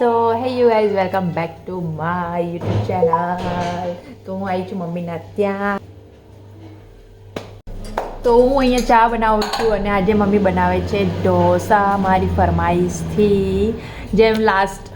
So hey you guys welcome back to my YouTube channel તો હું આવી છું મમ્મીના ત્યાં તો હું અહીંયા ચા બનાવું છું અને આજે મમ્મી બનાવે છે ઢોસા મારી ફરમાઈશથી. જેમ લાસ્ટ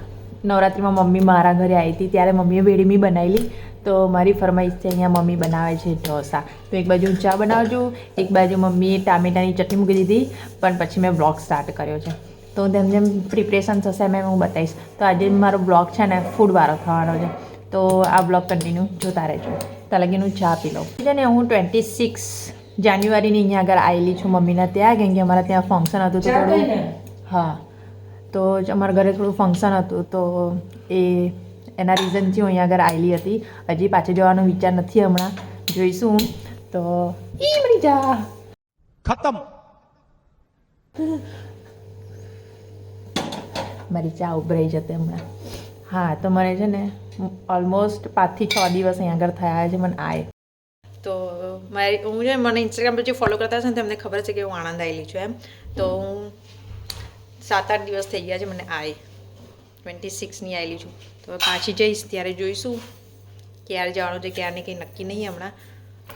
નવરાત્રિમાં મમ્મી મારા ઘરે આવી હતી, ત્યારે મમ્મીએ વેડમી બનાવેલી તો મારી ફરમાઈશથી અહીંયા મમ્મી બનાવે છે ઢોસા. તો એક બાજુ હું ચા બનાવું છું, એક બાજુ મમ્મીએ ટામેટાની ચટણી મૂકી દીધી, પણ પછી મેં બ્લોગ સ્ટાર્ટ કર્યો છે. તો જેમ જેમ પ્રિપરેશન થશે એમ હું બતાવીશ. તો આજે મારો બ્લોગ છે ને ફૂડવાળો થવાનો છે. તો આ બ્લોગ કન્ટિન્યુ જોતા રહેજો. ત્યાં લગીનું ચા પી લઉં. છે ને હું ટ્વેન્ટી સિક્સ જાન્યુઆરીની અહીંયા આગળ આવેલી છું મમ્મીના ત્યાં કેમ કે અમારે ત્યાં ફંક્શન હતું તો થોડું હા. તો અમારા ઘરે થોડું ફંક્શન હતું તો એ એના રીઝનથી હું અહીંયા આગળ આવેલી હતી. હજી પાછી જવાનો વિચાર નથી હમણાં. જોઈશું. તો એ મરી જા. ખતમ. મારી ચા ઉભરાઈ જતી હમણાં. હા તો મને છે ને ઓલમોસ્ટ પાંચથી છ દિવસ અહીંયા આગળ થયા છે મને આય. તો મારી હું છે મને ઇન્સ્ટાગ્રામ પર જે ફોલો કરતા છે ને તેમને ખબર છે કે હું આણંદ આવેલી છું એમ. તો હું સાત આઠ દિવસ થઈ ગયા છે મને આય. ટ્વેન્ટી સિક્સની આવેલી છું. તો પાછી જઈશ ત્યારે જોઈશું ક્યારે જવાનું છે ક્યારે કંઈ નક્કી નહીં હમણાં.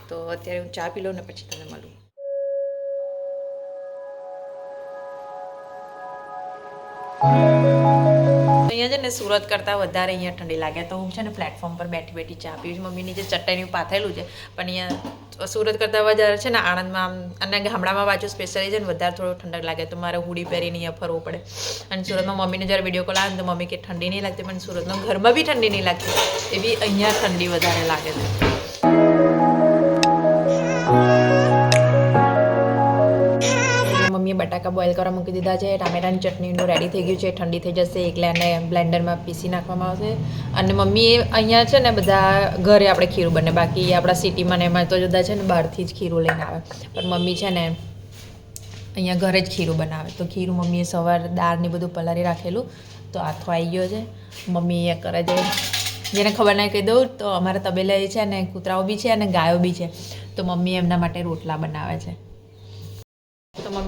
તો અત્યારે હું ચા પી લઉં ને પછી તમને મળું. અહીંયા છે ને સુરત કરતાં વધારે અહીંયા ઠંડી લાગે. તો હું છે ને પ્લેટફોર્મ પર બેઠી બેઠી ચા પીવું છું. મમ્મીની જે ચટાઈનું પાથેલું છે. પણ અહીંયા સુરત કરતાં વધારે છે ને આણંદમાં અને ગામડામાં બાજુ સ્પેશિયલી છે ને વધારે થોડો ઠંડક લાગે. તો મારે હુડી પહેરીને અહીંયા ફરવું પડે. અને સુરતમાં મમ્મીને જ્યારે વીડિયો કોલ આવે તો મમ્મી કે ઠંડી નહીં લાગતી. પણ સુરતમાં ઘરમાં બી ઠંડી નહીં લાગતી. એવી અહીંયા ઠંડી વધારે લાગે છે. મમ્મીએ બટાકા બોઇલ કરવા મૂકી દીધા છે. ટામેટાની ચટણીનું રેડી થઈ ગયું છે. ઠંડી થઈ જશે એટલે એને બ્લેન્ડરમાં પીસી નાખવામાં આવશે. અને મમ્મીએ અહીંયા છે ને બધા ઘરે આપણે ખીરું બને, બાકી આપણા સિટીમાં ને એમાં તો જુદા છે ને, બહારથી જ ખીરું લઈને આવે. પણ મમ્મી છે ને અહીંયા ઘરે જ ખીરું બનાવે. તો ખીરું મમ્મીએ સવાર દાળ ને બધું પલારી રાખેલું. તો આથો આવી ગયો છે. મમ્મી એ કરે છે. જેને ખબર ના કહી દઉં, તો અમારા તબેલા એ છે અને કૂતરાઓ બી છે અને ગાયો બી છે. તો મમ્મી એમના માટે રોટલા બનાવે છે.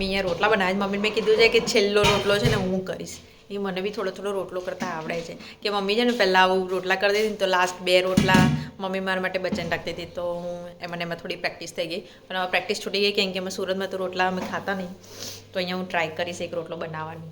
મમ્મી અહીંયા રોટલા બનાવે છે. મમ્મી મેં કીધું છે કે છેલ્લો રોટલો છે ને હું કરીશ. એ મને બી થોડો થોડો રોટલો કરતાં આવડે છે. કે મમ્મી છે ને પહેલાં આવું રોટલા કરી દેતી તો લાસ્ટ બે રોટલા મમ્મી મારા માટે બચન રાખતી હતી. તો હું એમાં એમાં થોડી પ્રેક્ટિસ થઈ ગઈ. પણ હવે પ્રેક્ટિસ છૂટી ગઈ કેમ કે અમે સુરતમાં તો રોટલા અમે ખાતા નહીં. તો અહીંયા હું ટ્રાય કરીશ એક રોટલો બનાવવાની.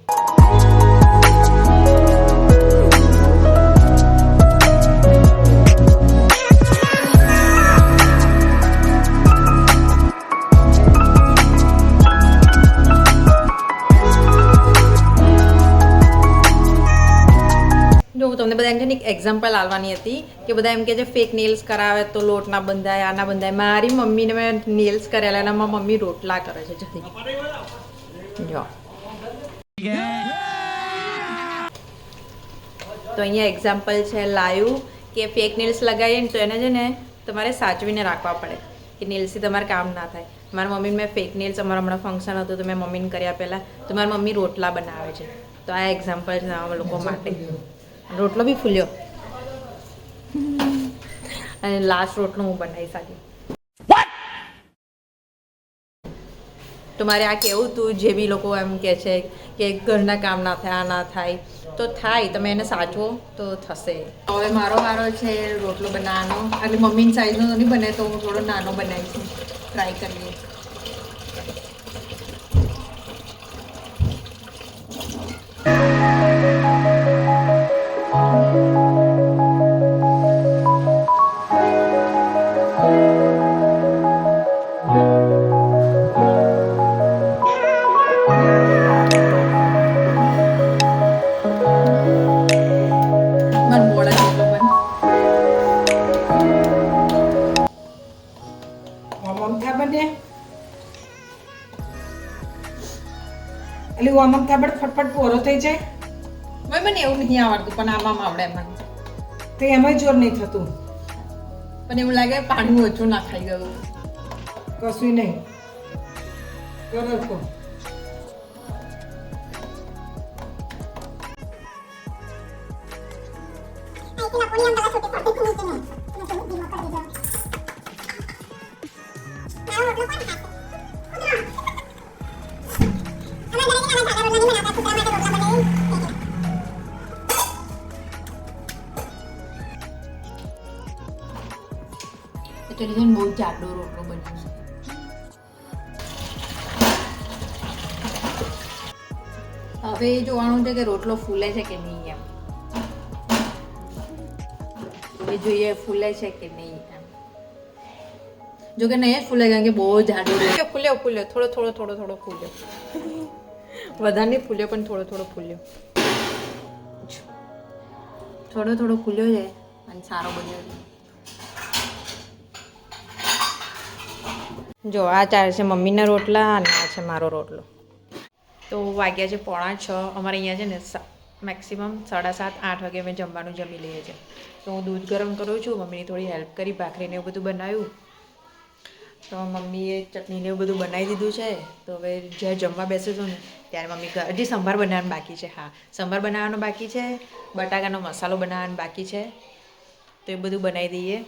તમને બધા એમ છે ને એક એક્ઝામ્પલ આવવાની હતી કે બધા એમ કે છે ફેક નેલ્સ કરાવે તો લોટ ના બંધાય, આના બંધાય. મારી મમ્મીને મેં નેલ્સ કરેલા અને મારી મમ્મી રોટલા કરે છે જલ્દી. જો. તો અહીંયા એક્ઝામ્પલ છે લાઈવ કે ફેક નેલ્સ લગાવીએ ને તો એને છે ને તમારે સાચવીને રાખવા પડે કે નેલ્સથી તમારે કામ ના થાય. મારા મમ્મીને મેં ફેક નેલ્સ અમારા હમણાં ફંક્શન હતું તો મેં મમ્મીને કર્યા પહેલાં તો મારી મમ્મી રોટલા બનાવે છે. તો આ એક્ઝામ્પલ છે લોકો માટે. રોટલો બી ફૂલ્યો. અને લાસ્ટ રોટલો હું બનાવી આજે. તો મારે આ કેવું તું જે બી લોકો એમ કે છે કે ઘરના કામ ના થાય આ ના થાય તો થાય તમે એને સાચવો તો થશે. હવે મારો વારો છે રોટલો બનાવવાનો. એટલે મમ્મીની સાઈઝનો નથી નહીં બને તો હું થોડો નાનો બનાવીશ. ટ્રાય કરીએ. કોરો થઈ જાય? મેં મને એવું નહીં આવડતું પણ આમાં આવડે મને તો એમાં જોર નહીં થતું. પણ એવું લાગે પાણી ઓછું ના ખાઈ ગયું. કશું નહીં. કરો તો છે ને બહુ જાડો રોટલો બન્યો છે. હવે એ જોવાનું છે કે રોટલો ફૂલે છે કે નહીં એમ. એ જોઈએ ફૂલે છે કે નહીં એમ. જો કે નહીં ફૂલે કારણ કે બહુ જાડો ફૂલ્યો ફૂલ્યો થોડો થોડો થોડો થોડો ફૂલ્યો. વધારે નહીં ફૂલ્યો પણ થોડો થોડો ફૂલ્યો. થોડો થોડો ફૂલ્યો છે અને સારો બન્યો છે. જો, આ ચાર છે મમ્મીના રોટલા અને આ છે મારો રોટલો. તો વાગ્યા છે પોણા છ. અમારે અહીંયા છે ને મેક્સિમમ સાડા સાત, આઠ વાગે અમે જમવાનું જમી લઈએ છીએ. તો હું દૂધ ગરમ કરું છું, મમ્મીની થોડી હેલ્પ કરી, ભાખરીને એવું બધું બનાવ્યું. તો મમ્મીએ ચટણીને એવું બધું બનાવી દીધું છે. તો હવે જ્યારે જમવા બેસીશું ને, ત્યારે મમ્મી હજી સંભાર બનાવવાનું બાકી છે. હા, સંભાર બનાવવાનો બાકી છે, બટાકાનો મસાલો બનાવવાનો બાકી છે. તો એ બધું બનાવી દઈએ.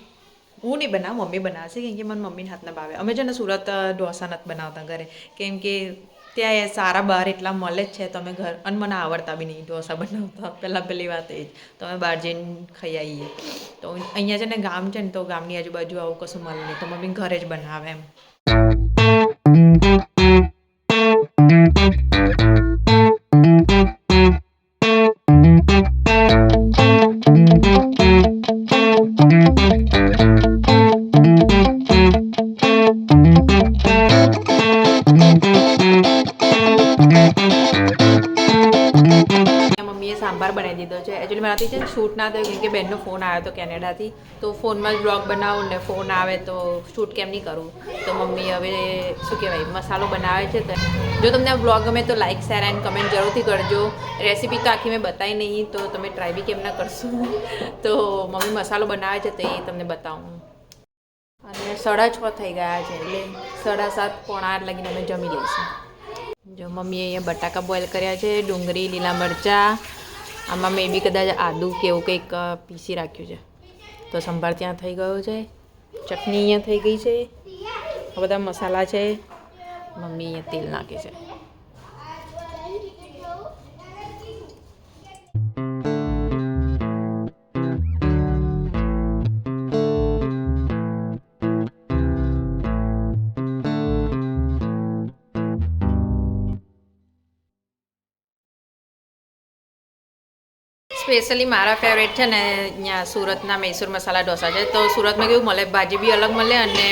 હું નહીં બનાવું, મમ્મી બનાવશે કેમ કે મને મમ્મીના હાથના ભાવે. અમે છે ને સુરત ઢોસા નથી બનાવતા ઘરે. કેમ કે ત્યાં એ સારા બહાર એટલા મળે જ છે, તો અમે ઘર, અને મને આવડતા બી નહીં ઢોસા બનાવતા. પહેલાં પહેલી વાત એ જ. તો અમે બહાર જઈને ખાઈ આવીએ. તો અહીંયા છે ને ગામ છે ને, તો ગામની આજુબાજુ આવું કશું મળે નહીં. તો મમ્મી ઘરે જ બનાવે એમ. શૂટ ના થયું કેમ કે બેનનો ફોન આવ્યો હતો કેનેડાથી. તો ફોનમાં જ બ્લોગ બનાવું ને ફોન આવે તો શૂટ કેમ નહીં કરું? તો મમ્મી હવે શું કહેવાય, મસાલો બનાવે છે તો જો તમને આ બ્લોગ ગમે તો લાઇક શેર એન્ડ કમેન્ટ જરૂરથી કરજો. રેસીપી તો આખી મેં બતાવી નહીં, તો તમે ટ્રાય બી કેમ ના કરશો? તો મમ્મી મસાલો બનાવે છે તો એ તમને બતાવું અને સાડા છ થઈ ગયા છે, એટલે સાડા સાત પોણા આઠ લાગીને અમે જમી લઈશું. જો મમ્મીએ અહીંયા બટાકા બોઇલ કર્યા છે, ડુંગળી, લીલા મરચાં આમાં મેં બી કદાચ આદુ કે એવું કંઈક પીસી રાખ્યું છે. તો સંભાર ત્યાં થઈ ગયો છે. ચટણી અહીંયા થઈ ગઈ છે. આ બધા મસાલા છે. મમ્મી અહીંયા તેલ નાખે છે. સ્પેશિયલી મારા ફેવરેટ છે ને અહીંયા સુરતના મૈસૂર મસાલા ઢોસા છે. તો સુરતમાં કેવું મળે, ભાજી બી અલગ મળે અને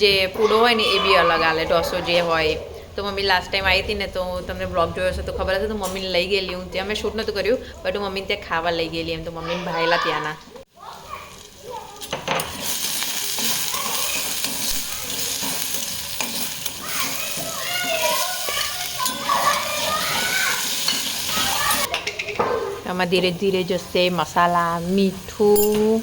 જે પૂડો હોય ને એ બી અલગ આલે, ઢોસો જે હોય. તો મમ્મી લાસ્ટ ટાઈમ આવી હતી ને તો તમને બ્લોગ જોયો હશે તો ખબર હશે તો મમ્મીને લઈ ગયેલી હું. ત્યાં મેં શૂટ નહોતું કર્યું બટ હું મમ્મીને ત્યાં ખાવા લઈ ગયેલી એમ. તો મમ્મીને ભાયેલા ત્યાંના. આમાં ધીરે ધીરે જશે મસાલા મીઠું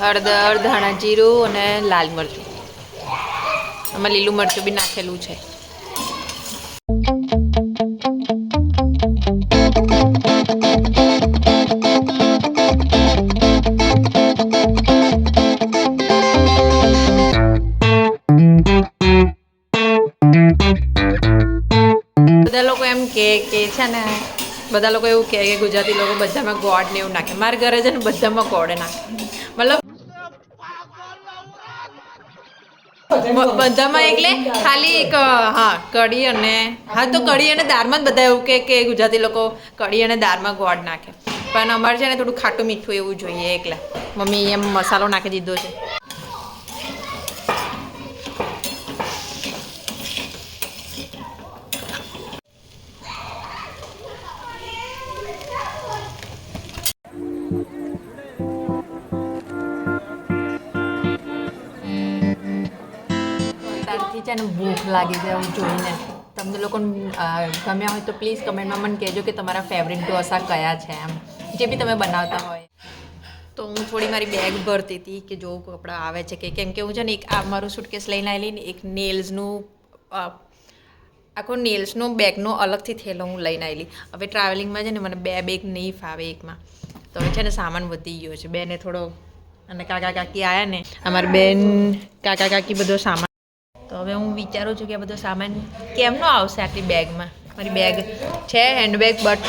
હળદર ધાણા, જીરું અને લાલ મરચું. આમાં લીલું મરચું બી નાખેલું છે. બધા લોકો એવું કહે કે ગુજરાતી લોકો બધામાં ગોળ ને એવું નાખે. મારા ઘરે છે ને બધામાં ગોળ નાખે. મતલબ બધામાં એટલે ખાલી એક, હા, કઢી અને, હા, તો કઢી અને દાળમાં જ બધા એવું કે કે ગુજરાતી લોકો કઢી અને દાળમાં ગોળ નાખે. પણ અમારે છે ને થોડું ખાટું મીઠું એવું જોઈએ એકલા. મમ્મી એમ મસાલો નાખી દીધો છે. છે ને ભૂખ લાગી છે એવું જોઈને. તમને લોકો ગમ્યા હોય તો પ્લીઝ કમેન્ટમાં મને કહેજો કે તમારા ફેવરિટ ઢોસા કયા છે એમ. જે બી તમે બનાવતા હોય. તો હું થોડી મારી બેગ ભરતી હતી કે જો કપડાં આવે છે કે કેમ કે હું છે ને એક આ મારું સુટકેસ લઈને આવેલી ને એક નેલ્સનું આખો નેલ્સનો બેગનો અલગથી થેલો હું લઈને આવેલી. હવે ટ્રાવેલિંગમાં છે ને મને બે બેગ નહીં ફાવે એકમાં. તો હવે છે ને સામાન વધી ગયો છે. બેને થોડો, અને કાકા કાકી આવ્યા ને, અમારા બેન, કાકા કાકી બધો સામાન હવે હું વિચારું છું કે આ બધો સામાન કેમનો આવશે આટલી બેગમાં? મારી બેગ છે હેન્ડબેગ બટ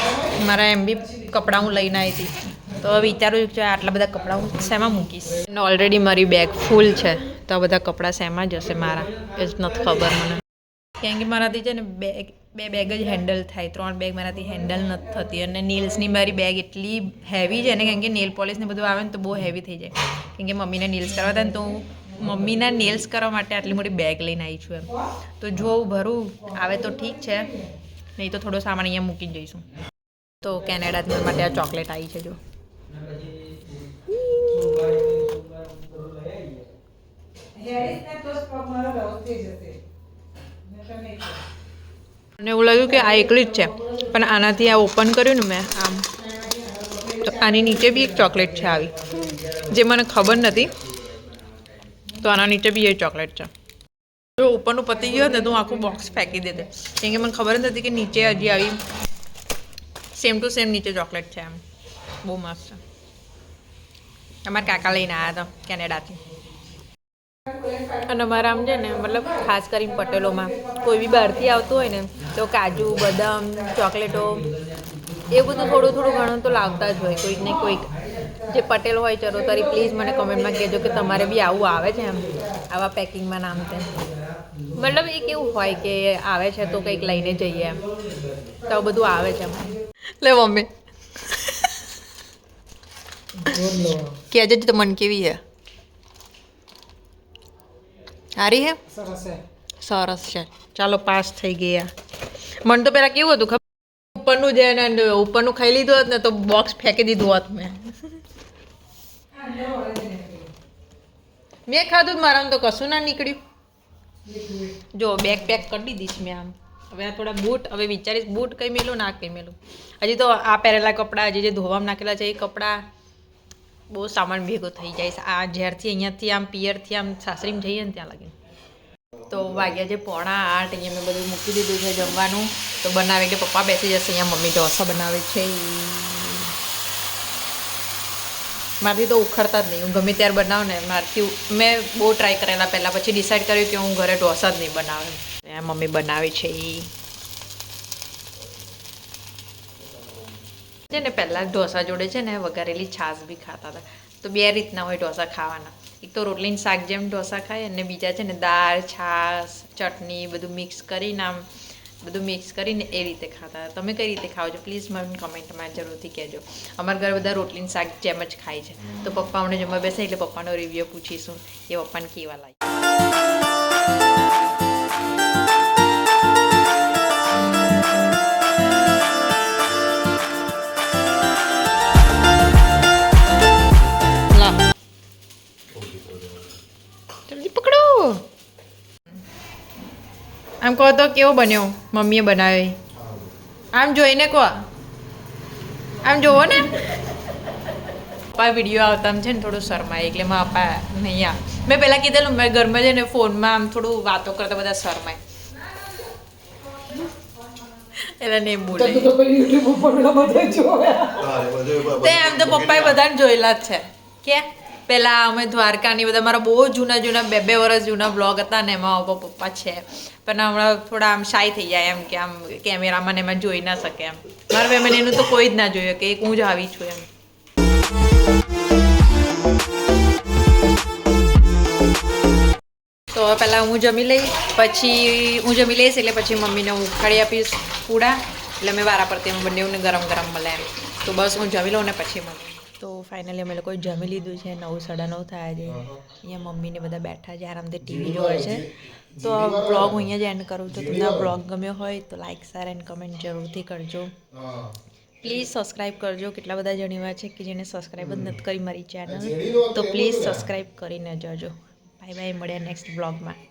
મારા એમ બી કપડાં હું લઈને આવી હતી. તો હવે વિચારું છું આટલા બધા કપડાં હું શેમાં મૂકીશ? અને ઓલરેડી મારી બેગ ફૂલ છે, તો આ બધા કપડાં શેમાં જશે મારા? એ જ નથી ખબર મને. કેમ કે મારાથી છે ને બેગ બે બેગ જ હેન્ડલ થાય, ત્રણ બેગ મારાથી હેન્ડલ નથી થતી. અને નેલ્સની મારી બેગ એટલી હેવી છે ને, કેમ કે નેલ પોલિશ ને બધું આવે ને તો બહુ હેવી થઈ જાય. કેમ કે મમ્મીને નેલ્સ કરવા હતા ને તો હું મમ્મીના નેલ્સ કરવા માટે આટલી મોટી બેગ લઈને આવી છું એમ. તો જો ભરું, આવે તો ઠીક છે. નહીં તો થોડો સામાન અહીંયા મૂકી જઈશું. તો કેનેડાથી માટે આ ચોકલેટ આવી છે, જો. હેરીસ ને તો જ પગ મારો રવ થઈ જશે નહીંતર નહીં થાય. અને એવું લાગ્યું કે આ એકલી જ છે. પણ આનાથી આ ઓપન કર્યું ને મેં, આમ. તો આની નીચે બી એક ચોકલેટ છે આવી. જે મને ખબર નથી. તો આના નીચે બી એ ચોકલેટ છે. જો ઉપરનું પતી ગયું હતું તો હું આખું બોક્સ ફેંકી દેતે કેમ કે મને ખબર જ હતી કે નીચે હજી આવી સેમ ટુ સેમ નીચે ચોકલેટ છે એમ. બહુ મસ્ત. છે અમારા કાકા લઈને આવ્યા હતા કેનેડાથી. અને અમારા આમ છે ને, મતલબ ખાસ કરીને પટેલોમાં, કોઈ બી બહારથી આવતું હોય ને, તો કાજુ, બદામ, ચોકલેટો એ બધું થોડું થોડું ઘણું તો લાવતા જ હોય કોઈક ને કોઈક જે પટેલ હોય ચરોતરી પ્લીઝ મને કમેન્ટમાં કહેજો કે તમારે બી આવું આવે છે એમ આવા પેકિંગમાં નામ છે મતલબ એ કેવું હોય કે આવે છે તો કંઈક લઈને જઈએ એમ. તો આવું બધું આવે છે લે મમ્મી. કહેજો તો મન કેવી છે સારી હે? સરસ છે સરસ છે. ચાલો પાસ થઈ ગયા મને તો પેલા કેવું હતું ખબર? ઉપરનું જે ને ઉપરનું ખાઈ લીધું હોત ને તો બોક્સ ફેંકી દીધું હોત મેં. મેં ખાધું જ મારામાં તો કશું ના નીકળ્યું. જો બેગ પેક કરી દીધીશ મેં આમ. હવે આ થોડા બૂટ હવે વિચારીશ બૂટ કઈ મેલું, ના કઈ મેલું. હજી તો આ પહેરેલા કપડાં હજી જે ધોવામાં નાખેલા છે એ કપડાં બહુ સામાન ભેગો થઈ જાય છે. આ જ્યારથી અહીંયાથી આમ પિયરથી આમ સાસરીમાં જઈએ ને ત્યાં લાગે તો વાગ્યા છે પોણા આઠ, અહીંયા મેં બધું મૂકી દીધું છે જમવાનું. તો બનાવે કે પપ્પા બેસી જશે, અહીંયા મમ્મી ઢોસા બનાવે છે. મારથી તો ઉખડતા જ નહીં. હું ગમે ત્યારે બનાવું ને મારથી મેં બહુ ટ્રાય કરેલા પહેલાં. પછી ડિસાઈડ કર્યું કે હું ઘરે ઢોસા જ નહીં બનાવે. એ મમ્મી બનાવે છે એ છે ને પહેલાં ઢોસા જોડે છે ને વઘારેલી છાશ બી ખાતા હતા. તો બે રીતના હોય ઢોસા ખાવાના. એક તો રોટલીની શાક જેમ ઢોસા ખાય, અને બીજા છે ને દાળ, છાશ, ચટણી બધું મિક્સ કરીને આમ બધું મિક્સ કરીને એ રીતે ખાતા. તમે કઈ રીતે ખાઓ છો? પ્લીઝ મને કમેન્ટમાં જરૂરથી કહેજો. અમારા ઘરે બધા રોટલીની શાક જેમ જ ખાય છે. તો પપ્પા અમને જમવા બેસે એટલે પપ્પાનો રિવ્યુ પૂછીશું. એ પપ્પાને કેવા લાગે આમ કહો તો કેવો બન્યો? મમ્મીએ બનાવી. આમ જોઈને કહો. આમ જોવો ને. પપ્પા વીડિયો આવતા છે ને થોડું શરમાય એટલે મારા પપ્પા નહીં આ મેં પહેલાં કીધેલું મેં ઘરમાં છે ને ફોનમાં આમ થોડું વાતો કરતા બધા શરમાય. એટલે નહીં બોલે. તો તો પેલી યુટ્યુબ ઉપર પેલા બધા જોયા. તે આમ તો પપ્પાએ બધાને જોયેલા જ છે. કે? પેલા અમે દ્વારકાની બધા, મારા બહુ જૂના જૂના, બે બે વર્ષ જૂના બ્લોગ હતા ને એમાં પપ્પા પપ્પા છે. પણ હમણાં થોડા આમ શાય થઈ જાય એમ કે આમ કેમેરામાં એમાં જોઈ ના શકે એમ. મારા ફેમિલીનું તો કોઈ જ ના જોયું કે એક હું જ આવી છું એમ. તો પહેલાં હું જમી લઈશ પછી હું જમી લઈશ એટલે પછી મમ્મીને હું ઉખાડી આપીશ પૂડા. એટલે મેં વારા પરથી બંનેને ગરમ ગરમ મળે એમ. તો બસ હું જમી લઉં ને પછી મમ્મી. તો ફાઇનલી અમે લોકોએ જમી લીધું છે. નવ સાડા નવ થયા છે. અહીંયા મમ્મીને બધા બેઠા છે. આરામથી ટીવી જોવે છે. તો બ્લોગ હું અહીંયા જ એન્ડ કરું છું. તમને બ્લોગ ગમ્યો હોય તો લાઇક શેર એન્ડ કમેન્ટ જરૂરથી કરજો. પ્લીઝ સબસ્ક્રાઇબ કરજો. કેટલા બધા જણ એવા છે કે જેને સબસ્ક્રાઇબ જ નથી કરી મારી ચેનલ તો પ્લીઝ સબસ્ક્રાઇબ કરીને જજો. બાય બાય મળ્યા નેક્સ્ટ બ્લોગમાં